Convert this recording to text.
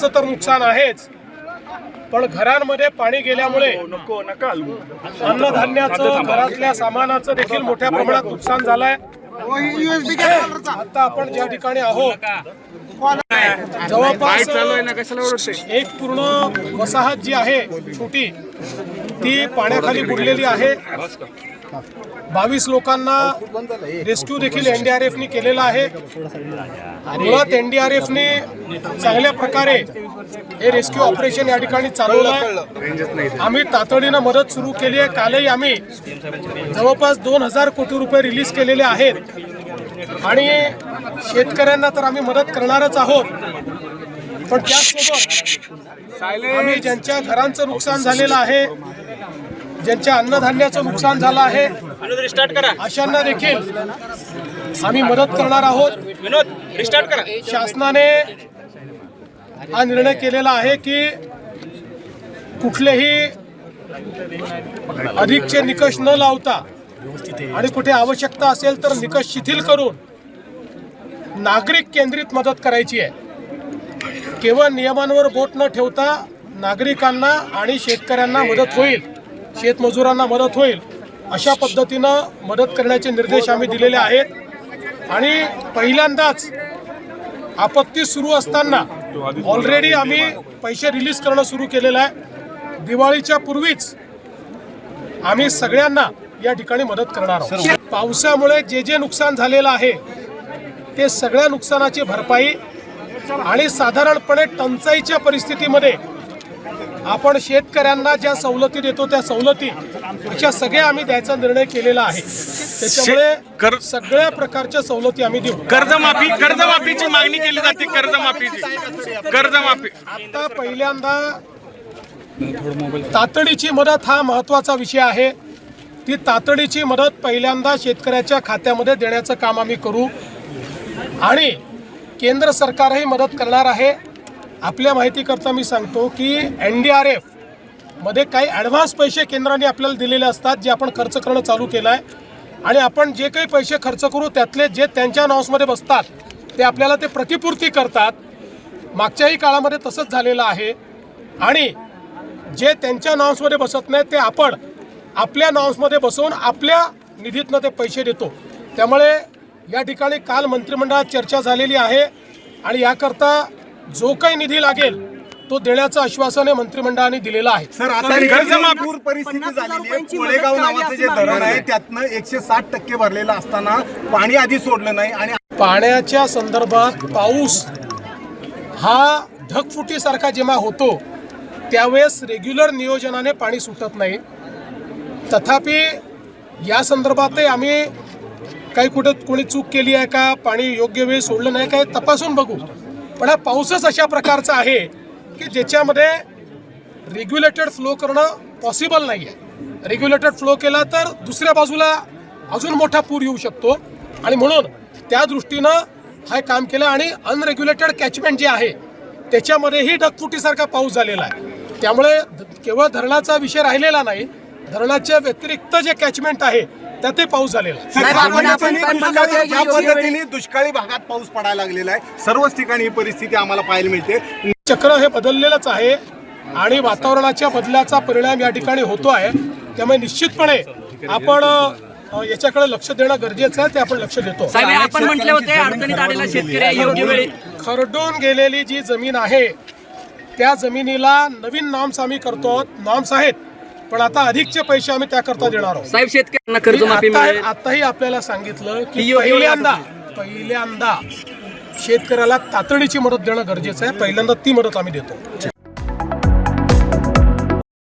शेतीचं तर नुकसान आहेच पण घरांमध्ये पाणी गेल्यामुळे हलवू. अन्नधान्याचं घरातल्या सामानाचं देखील मोठ्या प्रमाणात नुकसान झालंय. आता आपण ज्या ठिकाणी आहोत जवळपास एक पूर्ण वसाहत जी आहे छोटी ती पाण्याखाली बुडलेली आहे. बावीस लोकांना रेस्क्यू देखील एनडीआरएफने केलेला आहे. मुळात एनडीआरएफने चांगल्या प्रकारे हे रेस्क्यू ऑपरेशन या ठिकाणी चालवलं आहे. आम्ही तातडीनं मदत सुरू केली आहे. कालही आम्ही जवळपास दोन हजार कोटी रुपये रिलीज केलेले आहेत. आणि शेतकऱ्यांना तर आम्ही मदत करणारच आहोत. पण त्याचसोबत आम्ही ज्यांच्या घरांचं नुकसान झालेलं आहे ज्यांच्या अन्नधान्याचं नुकसान झालं आहे अशांना देखील आम्ही मदत करणार आहोत. शासनाने हा निर्णय केलेला आहे की कुठलेही अधिकचे निकष न लावता आणि कुठे आवश्यकता असेल तर निकष शिथिल करून नागरिक केंद्रित मदत करायची आहे. केवळ नियमांवर बोट न ठेवता नागरिकांना आणि शेतकऱ्यांना मदत होईल. शेतमजुरांना मदत होईल अशा पद्धतीनं मदत करण्याचे निर्देश आम्ही दिलेले आहेत. आणि पहिल्यांदाच आपत्ती सुरू असताना ऑलरेडी आम्ही पैसे रिलीज करणं सुरू केलेलं आहे. दिवाळीच्या पूर्वीच आम्ही सगळ्यांना या ठिकाणी मदत करणार आहोत. पावसामुळे जे जे नुकसान झालेलं आहे ते सगळ्या नुकसानाची भरपाई आणि साधारणपणे टंचाईच्या परिस्थितीमध्ये आपण शेतकऱ्यांना ज्या सवलती देतो त्या सवलती अशा सगळ्या आम्ही द्यायचा निर्णय केलेला आहे. त्याच्यामुळे सगळ्या प्रकारच्या सवलती आम्ही देऊ. कर्जमाफी कर्जमाफीची मागणी केली जाते कर्जमाफीची. कर्जमाफी. आता पहिल्यांदा तातडीची मदत हा महत्त्वाचा विषय आहे. ती तातडीची मदत पहिल्यांदा शेतकऱ्याच्या खात्यामध्ये देण्याचं काम आम्ही करू. आणि केंद्र सरकारही मदत करणार आहे. आपल्या माहितीकरता मी सांगतो की एन डी आर एफमध्ये काही ॲडव्हान्स पैसे केंद्राने आपल्याला दिलेले असतात जे आपण खर्च करणं चालू केलं आहे आणि आपण जे काही पैसे खर्च करू त्यातले जे त्यांच्या नावसमध्ये बसतात ते आपल्याला ते प्रतिपूर्ती करतात. मागच्याही काळामध्ये तसंच झालेलं आहे. आणि जे त्यांच्या नॉर्म्समध्ये बसत नाही ते आपण आपल्या नॉर्म्समध्ये बसवून आपल्या निधीतनं ते पैसे देतो. त्यामुळे या ठिकाणी काल मंत्रिमंडळात चर्चा झालेली आहे. आणि याकरता जो काही निधी लागेल तो देण्याचं आश्वासन हे मंत्रिमंडळाने दिलेलं आहे. सर आता कर्जमाफी- पूर परिस्थिती झालेली आहे. कोळेगाव नावाचं जे धरण आहे त्यातनं एकशे साठ टक्के भरलेलं असताना पाणी आधी सोडलं नाही आणि पाण्याच्या संदर्भात पाऊस हा ढगफुटीसारखा जेव्हा होतो त्यावेळेस रेग्युलर नियोजनाने पाणी सुटत नाही. तथापि या संदर्भातही आम्ही काही कुठं कोणी चूक केली आहे का पाणी योग्य वेळी सोडलं नाही काय तपासून बघू. पण हा पाऊसच अशा प्रकारचा आहे की ज्याच्यामध्ये रेग्युलेटेड फ्लो करणं पॉसिबल नाही आहे रेग्युलेटेड फ्लो केला तर दुसऱ्या बाजूला अजून मोठा पूर येऊ शकतो. आणि म्हणून त्या दृष्टीनं हा काम केलं आणि अनरेग्युलेटेड कॅचमेंट जे आहे त्याच्यामध्येही ढगफुटीसारखा पाऊस झालेला आहे. त्यामुळे केवळ धरणाचा विषय राहिलेला नाही धरणाच्या व्यतिरिक्त जे कॅचमेंट आहे त्यातही पाऊस झालेला ज्या पद्धतीने दुष्काळी- ज्या पद्धतीने दुष्काळी भागात पाऊस पडायला लागलेला आहे. सर्वच ठिकाणी ही परिस्थिती आम्हाला पाहायला मिळते. चक्र हे बदललेलंच आहे आणि वातावरणाच्या बदलाचा परिणाम या ठिकाणी होतो आहे. त्यामुळे निश्चितपणे आपण याच्याकडे लक्ष देणं गरजेचं आहे ते आपण लक्ष देतो. हे आपण म्हटले होते अडचणीत आलेला शेतकरी योग्य वेळी. खरडून गेलेली जी जमीन आहे त्या जमिनीला नवीन नॉर्म्स आम्ही करतो नॉर्म्स आहेत पण आता अधिकचे पैसे आम्ही त्याकरता देणार आहोत. साहेब शेतकऱ्यांना कर्जमाफी आता- मिळेल. आताही आपल्याला सांगितलं की पहिल्यांदा पहिल्यांदा शेतकऱ्याला तातडीची मदत देणं गरजेचं आहे. पहिल्यांदा ती मदत आम्ही देतो.